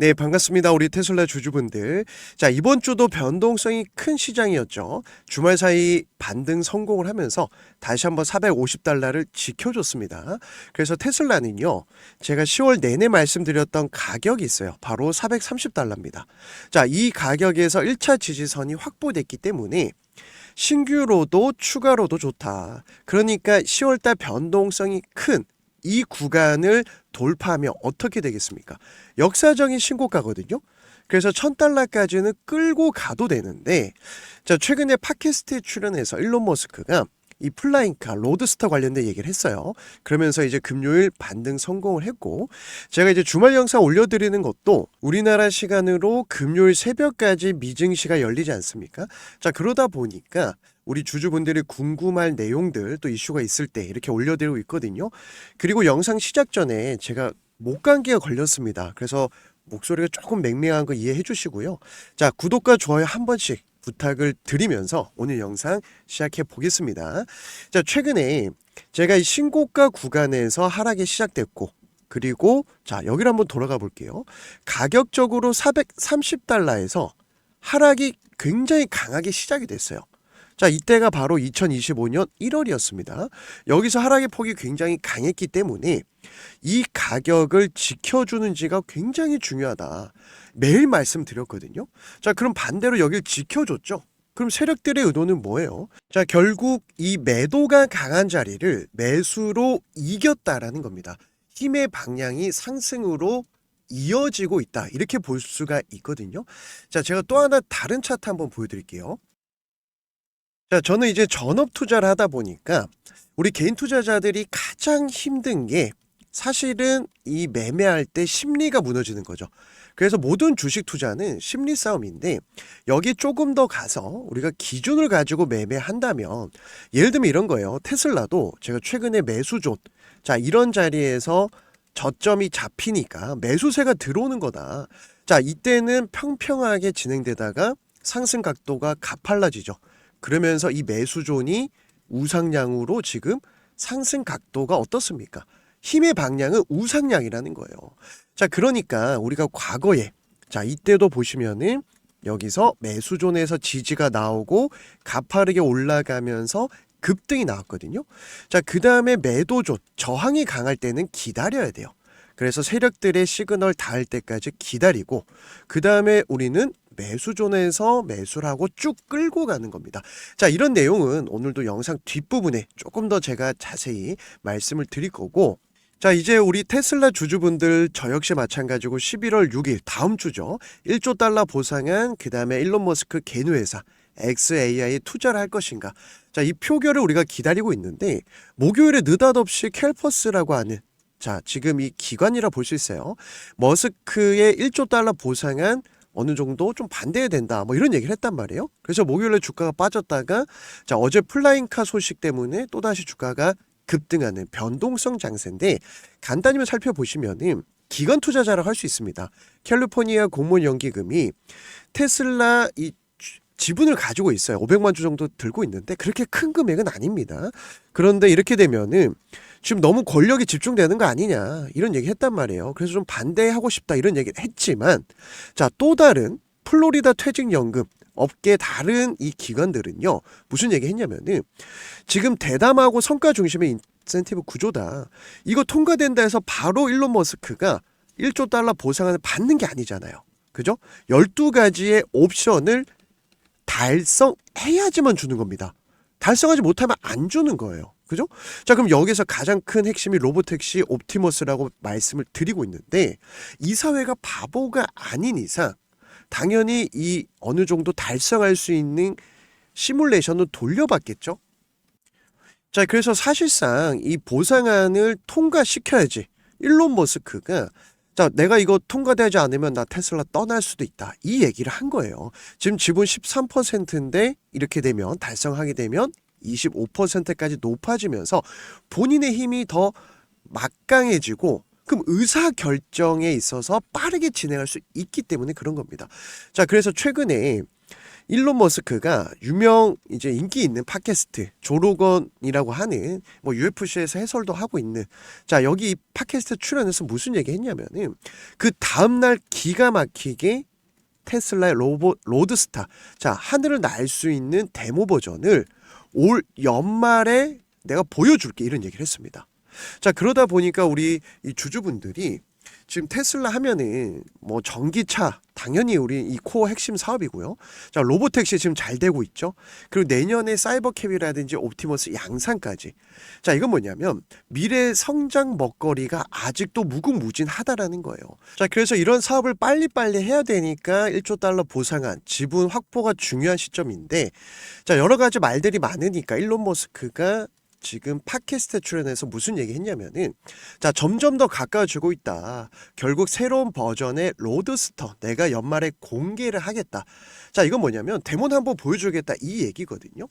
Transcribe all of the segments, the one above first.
네, 반갑습니다. 우리 테슬라 주주분들. 자, 이번 주도 변동성이 큰 시장이었죠. 주말 사이 반등 성공을 하면서 다시 한번 450달러를 지켜줬습니다. 그래서 테슬라는요, 제가 10월 내내 말씀드렸던 가격이 있어요. 바로 430달러입니다. 자, 이 가격에서 1차 지지선이 확보됐기 때문에 신규로도 추가로도 좋다. 그러니까 10월달 변동성이 큰 이 구간을 돌파하면 어떻게 되겠습니까? 역사적인 신고가거든요. 그래서 1000달러까지는 끌고 가도 되는데 자, 최근에 팟캐스트에 출연해서 일론 머스크가 이 플라잉카 로드스터 관련된 얘기를 했어요. 그러면서 이제 금요일 반등 성공을 했고 제가 이제 주말 영상 올려드리는 것도 우리나라 시간으로 금요일 새벽까지 미증시가 열리지 않습니까? 자 그러다 보니까 우리 주주분들이 궁금할 내용들 또 이슈가 있을 때 이렇게 올려드리고 있거든요. 그리고 영상 시작 전에 제가 목감기가 걸렸습니다. 그래서 목소리가 조금 맹맹한 거 이해해 주시고요. 자, 구독과 좋아요 한 번씩 부탁을 드리면서 오늘 영상 시작해 보겠습니다. 자, 최근에 제가 이 신고가 구간에서 하락이 시작됐고 그리고 자, 여기를 한번 돌아가 볼게요. 가격적으로 430달러에서 하락이 굉장히 강하게 시작이 됐어요. 자, 이때가 바로 2025년 1월이었습니다. 여기서 하락의 폭이 굉장히 강했기 때문에 이 가격을 지켜주는지가 굉장히 중요하다. 매일 말씀드렸거든요. 자, 그럼 반대로 여길 지켜줬죠. 그럼 세력들의 의도는 뭐예요? 자, 결국 이 매도가 강한 자리를 매수로 이겼다라는 겁니다. 힘의 방향이 상승으로 이어지고 있다. 이렇게 볼 수가 있거든요. 자, 제가 또 하나 다른 차트 한번 보여드릴게요. 자, 저는 이제 전업 투자를 하다 보니까 우리 개인 투자자들이 가장 힘든 게 사실은 이 매매할 때 심리가 무너지는 거죠. 그래서 모든 주식 투자는 심리 싸움인데 여기 조금 더 가서 우리가 기준을 가지고 매매한다면 예를 들면 이런 거예요. 테슬라도 제가 최근에 매수존 자 이런 자리에서 저점이 잡히니까 매수세가 들어오는 거다. 자 이때는 평평하게 진행되다가 상승 각도가 가팔라지죠. 그러면서 이 매수존이 우상향으로 지금 상승 각도가 어떻습니까? 힘의 방향은 우상향이라는 거예요. 자, 그러니까 우리가 과거에 자, 이때도 보시면은 여기서 매수존에서 지지가 나오고 가파르게 올라가면서 급등이 나왔거든요. 자, 그 다음에 매도존, 저항이 강할 때는 기다려야 돼요. 그래서 세력들의 시그널 닿을 때까지 기다리고, 그 다음에 우리는 매수존에서 매수를 하고 쭉 끌고 가는 겁니다. 자, 이런 내용은 오늘도 영상 뒷부분에 조금 더 제가 자세히 말씀을 드릴 거고, 자, 이제 우리 테슬라 주주분들 저 역시 마찬가지고 11월 6일 다음 주죠. 1조 달러 보상한 그다음에 일론 머스크 개노회사 XAI에 투자를 할 것인가. 자, 이 표결을 우리가 기다리고 있는데 목요일에 느닷없이 캘퍼스라고 하는 자, 지금 이 기관이라 볼 수 있어요. 머스크의 1조 달러 보상한 어느 정도 좀 반대해야 된다. 뭐 이런 얘기를 했단 말이에요. 그래서 목요일에 주가가 빠졌다가 자, 어제 플라잉카 소식 때문에 또다시 주가가 급등하는 변동성 장세인데 간단히만 살펴보시면은 기관 투자자라고 할 수 있습니다. 캘리포니아 공무원 연기금이 테슬라 이 지분을 가지고 있어요. 500만 주 정도 들고 있는데 그렇게 큰 금액은 아닙니다. 그런데 이렇게 되면은 지금 너무 권력이 집중되는 거 아니냐 이런 얘기 했단 말이에요. 그래서 좀 반대하고 싶다 이런 얘기를 했지만 자 또 다른 플로리다 퇴직연금 업계 다른 이 기관들은요 무슨 얘기 했냐면은 지금 대담하고 성과 중심의 인센티브 구조다 이거 통과된다 해서 바로 일론 머스크가 1조 달러 보상을 받는 게 아니잖아요 그죠 12가지의 옵션을 달성해야지만 주는 겁니다 달성하지 못하면 안 주는 거예요 그죠? 자, 그럼 여기서 가장 큰 핵심이 로보택시 옵티머스라고 말씀을 드리고 있는데 이 사회가 바보가 아닌 이상 당연히 이 어느 정도 달성할 수 있는 시뮬레이션을 돌려봤겠죠. 자, 그래서 사실상 이 보상안을 통과시켜야지. 일론 머스크가 자, 내가 이거 통과되지 않으면 나 테슬라 떠날 수도 있다. 이 얘기를 한 거예요. 지금 지분 13%인데 이렇게 되면 달성하게 되면 25%까지 높아지면서 본인의 힘이 더 막강해지고 그럼 의사 결정에 있어서 빠르게 진행할 수 있기 때문에 그런 겁니다. 자, 그래서 최근에 일론 머스크가 유명 이제 인기 있는 팟캐스트 조로건이라고 하는 뭐 UFC에서 해설도 하고 있는 자 여기 이 팟캐스트 출연해서 무슨 얘기 했냐면은 그 다음 날 기가 막히게 테슬라의 로보 로드스타 자 하늘을 날 수 있는 데모 버전을 올 연말에 내가 보여줄게 이런 얘기를 했습니다. 자 그러다 보니까 우리 이 주주분들이 지금 테슬라 하면은 뭐 전기차 당연히 우리 이 코어 핵심 사업이고요. 자 로보택시 지금 잘 되고 있죠. 그리고 내년에 사이버캡이라든지 옵티머스 양산까지. 자 이건 뭐냐면 미래 성장 먹거리가 아직도 무궁무진하다라는 거예요. 자 그래서 이런 사업을 빨리빨리 해야 되니까 1조 달러 보상안 지분 확보가 중요한 시점인데 자 여러 가지 말들이 많으니까 일론 머스크가 지금 팟캐스트에 출연해서 무슨 얘기 했냐면은 자 점점 더 가까워지고 있다. 결국 새로운 버전의 로드스터 내가 연말에 공개를 하겠다. 자 이건 뭐냐면 데몬 한번 보여주겠다 이 얘기거든요.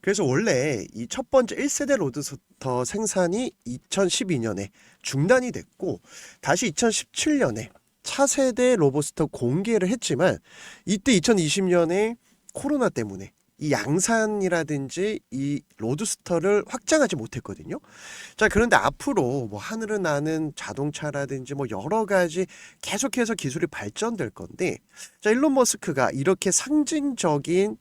그래서 원래 이 첫 번째 1세대 로드스터 생산이 2012년에 중단이 됐고 다시 2017년에 차세대 로보스터 공개를 했지만 이때 2020년에 코로나 때문에 이 양산이라든지 이 로드스터를 확장하지 못했거든요. 자, 그런데 앞으로 뭐 하늘을 나는 자동차라든지 뭐 여러 가지 계속해서 기술이 발전될 건데 자, 일론 머스크가 이렇게 상징적인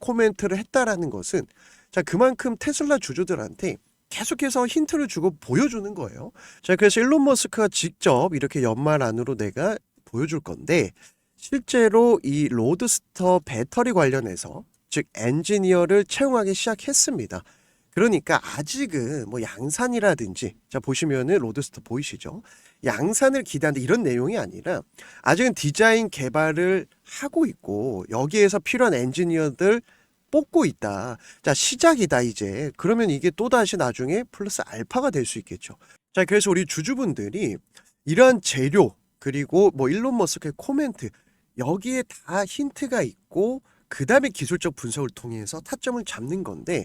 코멘트를 했다라는 것은 자, 그만큼 테슬라 주주들한테 계속해서 힌트를 주고 보여주는 거예요. 자, 그래서 일론 머스크가 직접 이렇게 연말 안으로 내가 보여줄 건데 실제로 이 로드스터 배터리 관련해서 즉 엔지니어를 채용하기 시작했습니다. 그러니까 아직은 뭐 양산이라든지 자 보시면은 로드스터 보이시죠? 양산을 기대하는데 이런 내용이 아니라 아직은 디자인 개발을 하고 있고 여기에서 필요한 엔지니어들 뽑고 있다. 자 시작이다 이제. 그러면 이게 또 다시 나중에 플러스 알파가 될 수 있겠죠. 자 그래서 우리 주주분들이 이러한 재료 그리고 뭐 일론 머스크의 코멘트 여기에 다 힌트가 있고 그 다음에 기술적 분석을 통해서 타점을 잡는 건데,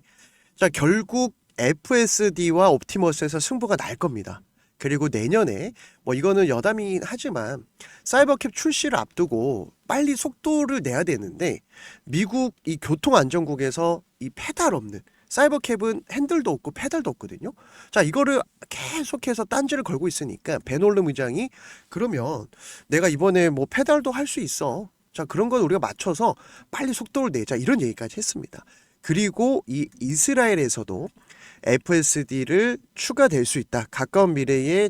자, 결국 FSD와 옵티머스에서 승부가 날 겁니다. 그리고 내년에, 뭐 이거는 여담이긴 하지만, 사이버캡 출시를 앞두고 빨리 속도를 내야 되는데, 미국 이 교통안전국에서 이 페달 없는, 사이버캡은 핸들도 없고 페달도 없거든요. 자, 이거를 계속해서 딴지를 걸고 있으니까, 베놀름 의장이, 그러면 내가 이번에 뭐 페달도 할 수 있어. 자, 그런 건 우리가 맞춰서 빨리 속도를 내자. 이런 얘기까지 했습니다. 그리고 이 이스라엘에서도 FSD를 추가될 수 있다. 가까운 미래에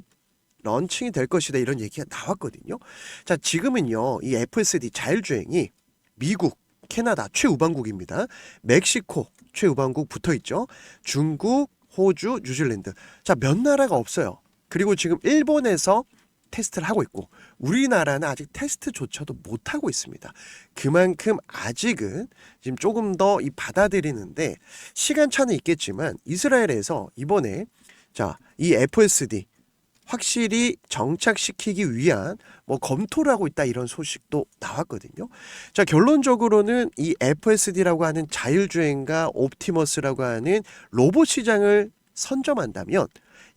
런칭이 될 것이다. 이런 얘기가 나왔거든요. 자, 지금은요. 이 FSD 자율주행이 미국, 캐나다 최우방국입니다. 멕시코 최우방국 붙어 있죠. 중국, 호주, 뉴질랜드. 자, 몇 나라가 없어요. 그리고 지금 일본에서 테스트를 하고 있고 우리나라는 아직 테스트조차도 못 하고 있습니다. 그만큼 아직은 지금 조금 더 이 받아들이는데 시간차는 있겠지만 이스라엘에서 이번에 자, 이 FSD 확실히 정착시키기 위한 뭐 검토를 하고 있다 이런 소식도 나왔거든요. 자, 결론적으로는 이 FSD라고 하는 자율주행과 옵티머스라고 하는 로봇 시장을 선점한다면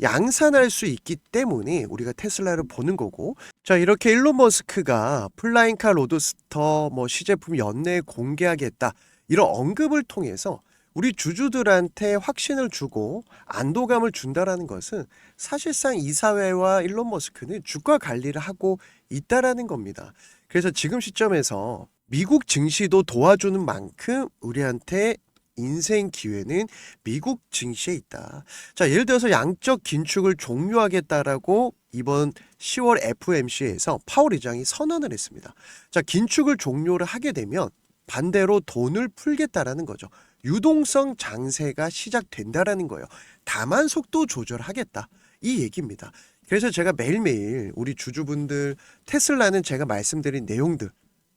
양산할 수 있기 때문에 우리가 테슬라를 보는 거고 자 이렇게 일론 머스크가 플라잉카 로드스터 뭐 시제품 연내 공개하겠다 이런 언급을 통해서 우리 주주들한테 확신을 주고 안도감을 준다라는 것은 사실상 이 사회와 일론 머스크는 주가 관리를 하고 있다라는 겁니다. 그래서 지금 시점에서 미국 증시도 도와주는 만큼 우리한테 인생 기회는 미국 증시에 있다. 자, 예를 들어서 양적 긴축을 종료하겠다라고 이번 10월 FMC에서 파월 의장이 선언을 했습니다. 자, 긴축을 종료를 하게 되면 반대로 돈을 풀겠다라는 거죠. 유동성 장세가 시작된다라는 거예요. 다만 속도 조절하겠다. 이 얘기입니다. 그래서 제가 매일매일 우리 주주분들 테슬라는 제가 말씀드린 내용들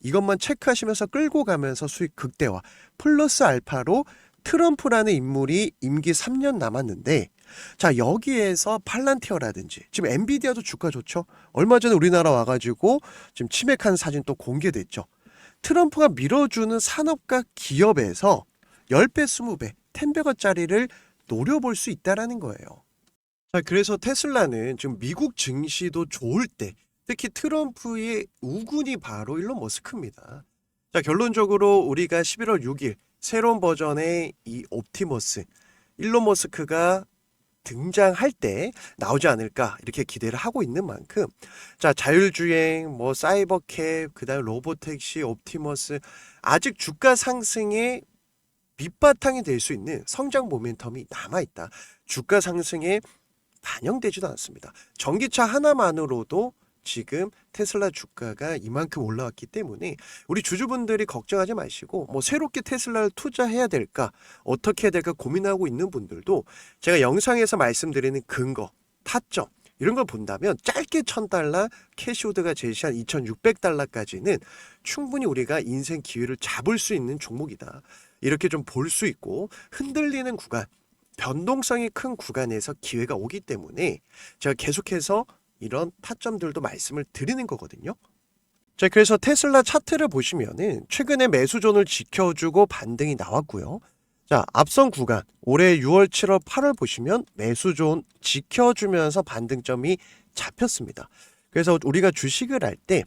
이것만 체크하시면서 끌고 가면서 수익 극대화 플러스 알파로 트럼프라는 인물이 임기 3년 남았는데 자 여기에서 팔란티어라든지 지금 엔비디아도 주가 좋죠? 얼마 전에 우리나라 와가지고 지금 치맥한 사진 또 공개됐죠? 트럼프가 밀어주는 산업과 기업에서 10배 20배 10배가짜리를 노려볼 수 있다라는 거예요. 자 그래서 테슬라는 지금 미국 증시도 좋을 때 특히 트럼프의 우군이 바로 일론 머스크입니다. 자, 결론적으로 우리가 11월 6일 새로운 버전의 이 옵티머스 일론 머스크가 등장할 때 나오지 않을까 이렇게 기대를 하고 있는 만큼 자 자율주행 뭐 사이버캡 그다음 로보택시 옵티머스 아직 주가 상승의 밑바탕이 될 수 있는 성장 모멘텀이 남아 있다 주가 상승에 반영되지도 않습니다 전기차 하나만으로도 지금 테슬라 주가가 이만큼 올라왔기 때문에 우리 주주분들이 걱정하지 마시고 뭐 새롭게 테슬라를 투자해야 될까 어떻게 해야 될까 고민하고 있는 분들도 제가 영상에서 말씀드리는 근거 타점 이런 걸 본다면 짧게 1000달러 캐시우드가 제시한 2600달러까지는 충분히 우리가 인생 기회를 잡을 수 있는 종목이다. 이렇게 좀 볼 수 있고 흔들리는 구간 변동성이 큰 구간에서 기회가 오기 때문에 제가 계속해서 이런 타점들도 말씀을 드리는 거거든요. 자, 그래서 테슬라 차트를 보시면은 최근에 매수존을 지켜주고 반등이 나왔고요. 자, 앞선 구간 올해 6월, 7월, 8월 보시면 매수존 지켜주면서 반등점이 잡혔습니다. 그래서 우리가 주식을 할 때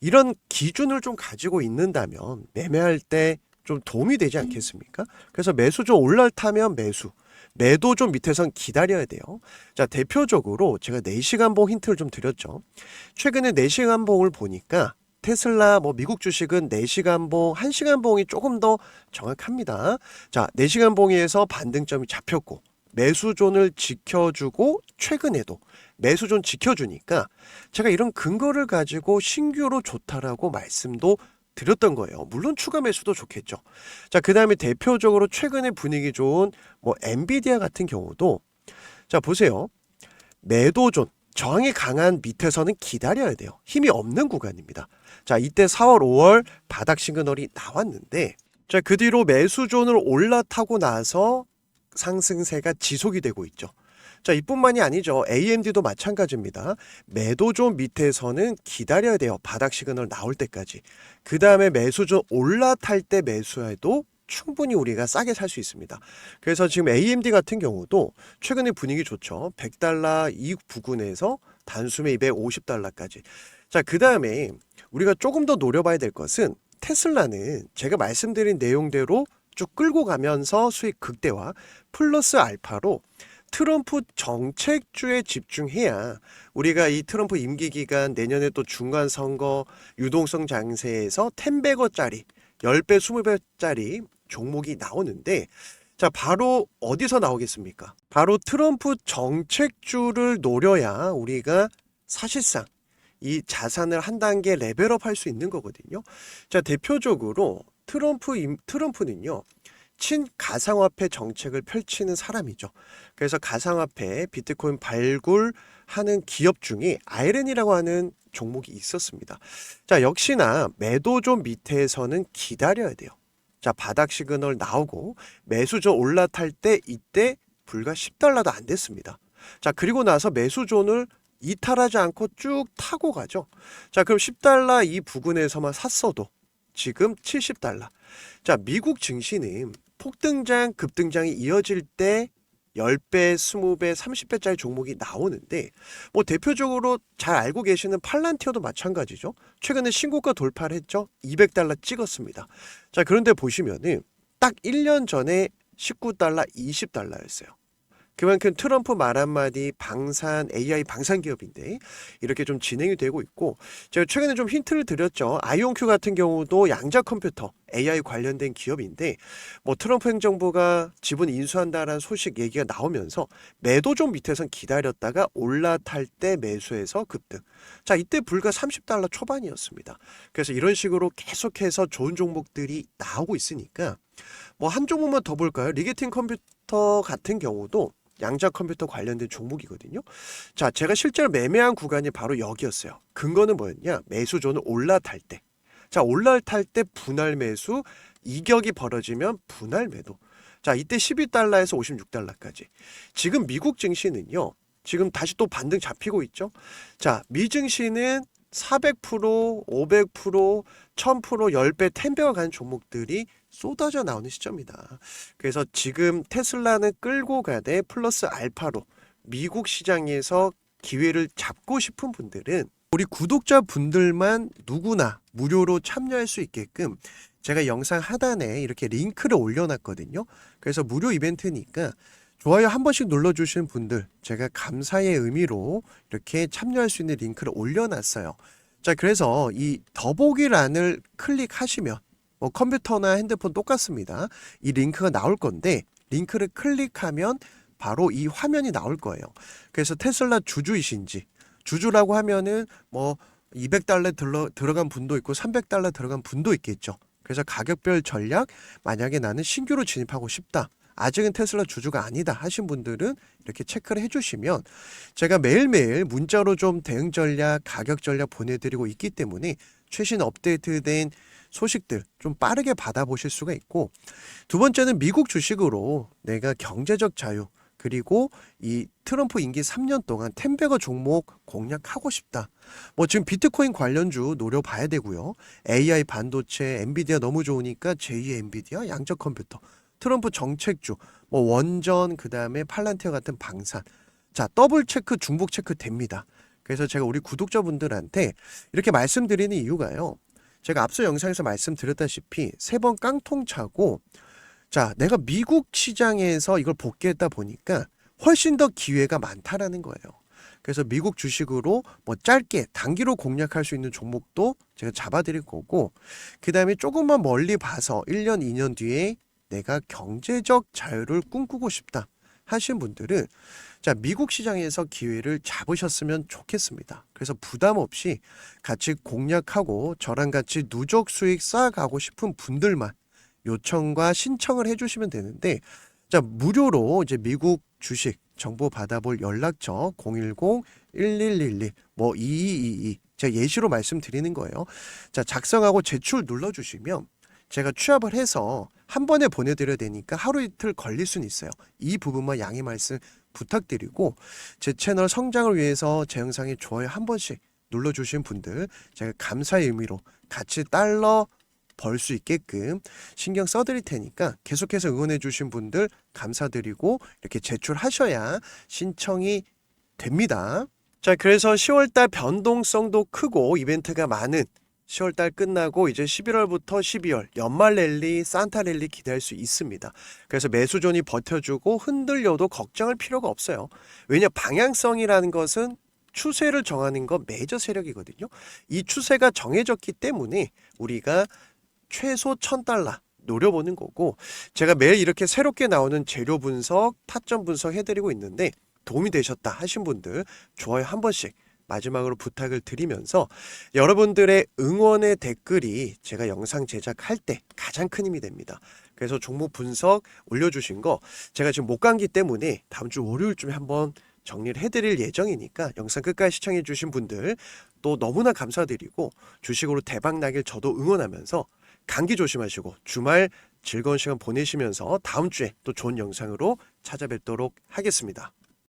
이런 기준을 좀 가지고 있는다면 매매할 때 좀 도움이 되지 않겠습니까? 그래서 매수존 올라타면 매수, 매도 좀 밑에선 기다려야 돼요. 자, 대표적으로 제가 4시간 봉 힌트를 좀 드렸죠. 최근에 4시간 봉을 보니까 테슬라 뭐 미국 주식은 4시간 봉, 1시간 봉이 조금 더 정확합니다. 자, 4시간 봉에서 반등점이 잡혔고 매수존을 지켜주고 최근에도 매수존 지켜주니까 제가 이런 근거를 가지고 신규로 좋다라고 말씀도 드렸던 거예요. 물론 추가 매수도 좋겠죠. 자, 그 다음에 대표적으로 최근에 분위기 좋은 뭐 엔비디아 같은 경우도 자, 보세요. 매도존, 저항이 강한 밑에서는 기다려야 돼요. 힘이 없는 구간입니다. 자, 이때 4월, 5월 바닥 시그널이 나왔는데 자, 그 뒤로 매수존을 올라타고 나서 상승세가 지속이 되고 있죠. 자, 이뿐만이 아니죠. AMD도 마찬가지입니다. 매도존 밑에서는 기다려야 돼요. 바닥 시그널 나올 때까지. 그 다음에 매수존 올라탈 때 매수해도 충분히 우리가 싸게 살 수 있습니다. 그래서 지금 AMD 같은 경우도 최근에 분위기 좋죠. 100달러 이 부근에서 단숨에 250달러까지. 자, 그 다음에 우리가 조금 더 노려봐야 될 것은 테슬라는 제가 말씀드린 내용대로 쭉 끌고 가면서 수익 극대화 플러스 알파로 트럼프 정책주에 집중해야 우리가 이 트럼프 임기 기간 내년에 또 중간 선거 유동성 장세에서 10배거짜리 10배 20배짜리 종목이 나오는데 자 바로 어디서 나오겠습니까? 바로 트럼프 정책주를 노려야 우리가 사실상 이 자산을 한 단계 레벨업 할 수 있는 거거든요. 자 대표적으로 트럼프 임, 트럼프는요. 친 가상화폐 정책을 펼치는 사람이죠. 그래서 가상화폐 비트코인 발굴하는 기업 중에 아이렌이라고 하는 종목이 있었습니다. 자, 역시나 매도존 밑에서는 기다려야 돼요. 자, 바닥 시그널 나오고 매수존 올라탈 때 이때 불과 10달러도 안 됐습니다. 자, 그리고 나서 매수존을 이탈하지 않고 쭉 타고 가죠. 자, 그럼 10달러 이 부근에서만 샀어도 지금 70달러. 자, 미국 증시는 폭등장, 급등장이 이어질 때 10배, 20배, 30배짜리 종목이 나오는데 뭐 대표적으로 잘 알고 계시는 팔란티어도 마찬가지죠. 최근에 신고가 돌파를 했죠. 200달러 찍었습니다. 자, 그런데 보시면은 딱 1년 전에 19달러, 20달러였어요. 그만큼 트럼프 말 한마디 방산 AI 방산 기업인데 이렇게 좀 진행이 되고 있고 제가 최근에 좀 힌트를 드렸죠. 아이온큐 같은 경우도 양자 컴퓨터 AI 관련된 기업인데 뭐 트럼프 행정부가 지분 인수한다라는 소식 얘기가 나오면서 매도 좀 밑에선 기다렸다가 올라탈 때 매수해서 급등. 자, 이때 불과 30달러 초반이었습니다. 그래서 이런 식으로 계속해서 좋은 종목들이 나오고 있으니까 뭐 한 종목만 더 볼까요? 리게팅 컴퓨터 같은 경우도 양자 컴퓨터 관련된 종목이거든요. 자, 제가 실제로 매매한 구간이 바로 여기였어요. 근거는 뭐였냐? 매수존을 올라탈 때. 자, 올라탈 때 분할 매수, 이격이 벌어지면 분할 매도. 자, 이때 12달러에서 56달러까지. 지금 미국 증시는요. 지금 다시 또 반등 잡히고 있죠. 자, 미 증시는 400%, 500%, 1000%, 10배, 10배가 가는 종목들이 쏟아져 나오는 시점이다. 그래서 지금 테슬라는 끌고 가되 플러스 알파로 미국 시장에서 기회를 잡고 싶은 분들은 우리 구독자 분들만 누구나 무료로 참여할 수 있게끔 제가 영상 하단에 이렇게 링크를 올려놨거든요. 그래서 무료 이벤트니까 좋아요 한 번씩 눌러주신 분들 제가 감사의 의미로 이렇게 참여할 수 있는 링크를 올려놨어요. 자, 그래서 이 더보기란을 클릭하시면 뭐 컴퓨터나 핸드폰 똑같습니다. 이 링크가 나올 건데 링크를 클릭하면 바로 이 화면이 나올 거예요. 그래서 테슬라 주주이신지 주주라고 하면은 뭐 200달러 들러, 들어간 분도 있고 300달러 들어간 분도 있겠죠. 그래서 가격별 전략 만약에 나는 신규로 진입하고 싶다. 아직은 테슬라 주주가 아니다 하신 분들은 이렇게 체크를 해주시면 제가 매일매일 문자로 좀 대응 전략, 가격 전략 보내드리고 있기 때문에 최신 업데이트된 소식들 좀 빠르게 받아보실 수가 있고 두 번째는 미국 주식으로 내가 경제적 자유 그리고 이 트럼프 임기 3년 동안 텐베거 종목 공략하고 싶다. 뭐 지금 비트코인 관련주 노려봐야 되고요. AI 반도체, 엔비디아 너무 좋으니까 제2의 엔비디아, 양적 컴퓨터, 트럼프 정책주, 뭐 원전, 그 다음에 팔란티아 같은 방산. 자, 더블 체크, 중복 체크 됩니다. 그래서 제가 우리 구독자분들한테 이렇게 말씀드리는 이유가요. 제가 앞서 영상에서 말씀드렸다시피 세 번 깡통 차고 자, 내가 미국 시장에서 이걸 복귀했다 보니까 훨씬 더 기회가 많다라는 거예요. 그래서 미국 주식으로 뭐 짧게 단기로 공략할 수 있는 종목도 제가 잡아드릴 거고, 그 다음에 조금만 멀리 봐서 1년, 2년 뒤에 내가 경제적 자유를 꿈꾸고 싶다 하신 분들은 자, 미국 시장에서 기회를 잡으셨으면 좋겠습니다. 그래서 부담 없이 같이 공략하고 저랑 같이 누적 수익 쌓아가고 싶은 분들만 요청과 신청을 해주시면 되는데 자 무료로 이제 미국 주식 정보 받아볼 연락처 010-1111 뭐 2222 제가 예시로 말씀드리는 거예요. 자 작성하고 제출 눌러주시면 제가 취합을 해서 한 번에 보내드려야 되니까 하루 이틀 걸릴 수는 있어요. 이 부분만 양해 말씀 부탁드리고 제 채널 성장을 위해서 제 영상에 좋아요 한 번씩 눌러주신 분들 제가 감사의 의미로 같이 달러 벌 수 있게끔 신경 써드릴 테니까 계속해서 응원해 주신 분들 감사드리고 이렇게 제출하셔야 신청이 됩니다. 자, 그래서 10월달 변동성도 크고 이벤트가 많은 10월 달 끝나고 이제 11월부터 12월 연말 랠리, 산타 랠리 기대할 수 있습니다. 그래서 매수존이 버텨주고 흔들려도 걱정할 필요가 없어요. 왜냐 방향성이라는 것은 추세를 정하는 건 메이저 세력이거든요. 이 추세가 정해졌기 때문에 우리가 최소 1000달러 노려보는 거고 제가 매일 이렇게 새롭게 나오는 재료 분석, 타점 분석 해드리고 있는데 도움이 되셨다 하신 분들 좋아요 한 번씩 마지막으로 부탁을 드리면서 여러분들의 응원의 댓글이 제가 영상 제작할 때 가장 큰 힘이 됩니다. 그래서 종목 분석 올려주신 거 제가 지금 못 간기 때문에 다음 주 월요일쯤에 한번 정리를 해드릴 예정이니까 영상 끝까지 시청해주신 분들 또 너무나 감사드리고 주식으로 대박 나길 저도 응원하면서 감기 조심하시고 주말 즐거운 시간 보내시면서 다음 주에 또 좋은 영상으로 찾아뵙도록 하겠습니다.